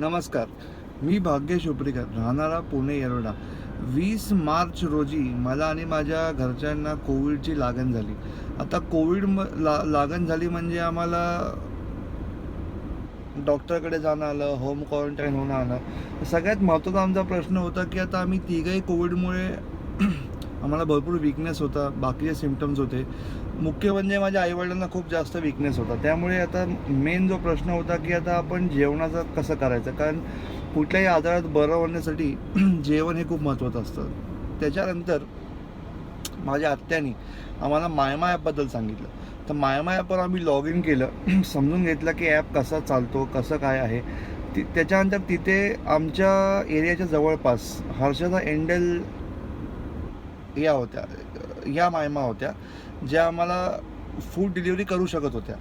नमस्कार. मी भाग्येश उपरीकर राहणारा पुणे येरोडा. वीस मार्च रोजी मला आणि माझ्या घरच्यांना कोविडची लागण झाली. आता कोविड म ला लागण झाली म्हणजे आम्हाला डॉक्टरकडे जाणं आलं होम क्वारंटाईन होणं आलं. सगळ्यात महत्त्वाचा आमचा प्रश्न होता की आता आम्ही तिघही कोविडमुळे आम्हाला भरपूर विकनेस होता बाकीचे सिमटम्स होते. मुख्य म्हणजे माझ्या आईवडिलांना खूप जास्त विकनेस होता. त्यामुळे आता मेन जो प्रश्न होता की आता आपण जेवणाचं कसं करायचं? कारण कुठल्याही आजारात बरं होण्यासाठी जेवण हे खूप महत्त्वाचं असतं. त्याच्यानंतर माझ्या आत्यानी आम्हाला मायमा ॲपबद्दल सांगितलं. तर मायमा ॲपवर आम्ही लॉग इन केलं. समजून घेतलं की ॲप कसा चालतो कसं काय आहे. ती त्याच्यानंतर तिथे आमच्या एरियाच्या जवळपास हर्षदा एंडल या होत्या या मायमा होत्या ज्या आम्हाला फूड डिलिव्हरी करू शकत होत्या.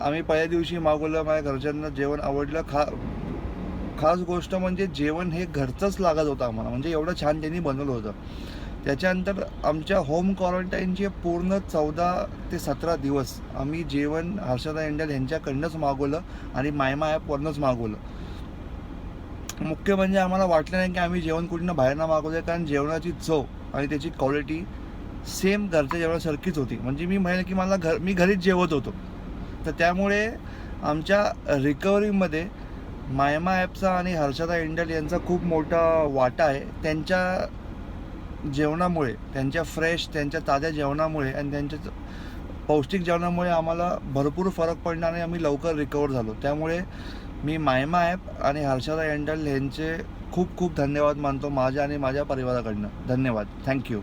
आम्ही पहिल्या दिवशी मागवलं माझ्या घरच्यांना जेवण आवडलं. खा खास गोष्ट म्हणजे जेवण हे घरचंच लागत होतं आम्हाला. म्हणजे एवढं छान त्यांनी बनवलं होतं. त्याच्यानंतर आमच्या होम क्वारंटाईनचे पूर्ण चौदा ते सतरा दिवस आम्ही जेवण हर्षदा इंडल यांच्याकडनंच मागवलं आणि मायमा ॲपवरनंच मागवलं. मुख्य म्हणजे आम्हाला वाटलं नाही की आम्ही जेवण कुठनं बाहेरनं मागवलं कारण जेवणाची चव आणि त्याची क्वालिटी सेम घरच्या जेवणासारखीच होती. म्हणजे मी म्हणेल की मला घर मी घरीच जेवत होतो. तर त्यामुळे आमच्या रिकव्हरीमध्ये मायमा ॲपचा आणि हर्षदा इंडल यांचा खूप मोठा वाटा आहे. त्यांच्या जेवणामुळे त्यांच्या फ्रेश त्यांच्या ताज्या जेवणामुळे आणि त्यांच्या पौष्टिक जेवणामुळे आम्हाला भरपूर फरक पडला आणि आम्ही लवकर रिकवर झालो. त्यामुळे मी मायमा ॲप आणि हर्षदा एंडल यांचे खूप खूप धन्यवाद मानतो माझ्या आणि माझ्या परिवाराकडनं. धन्यवाद. थँक्यू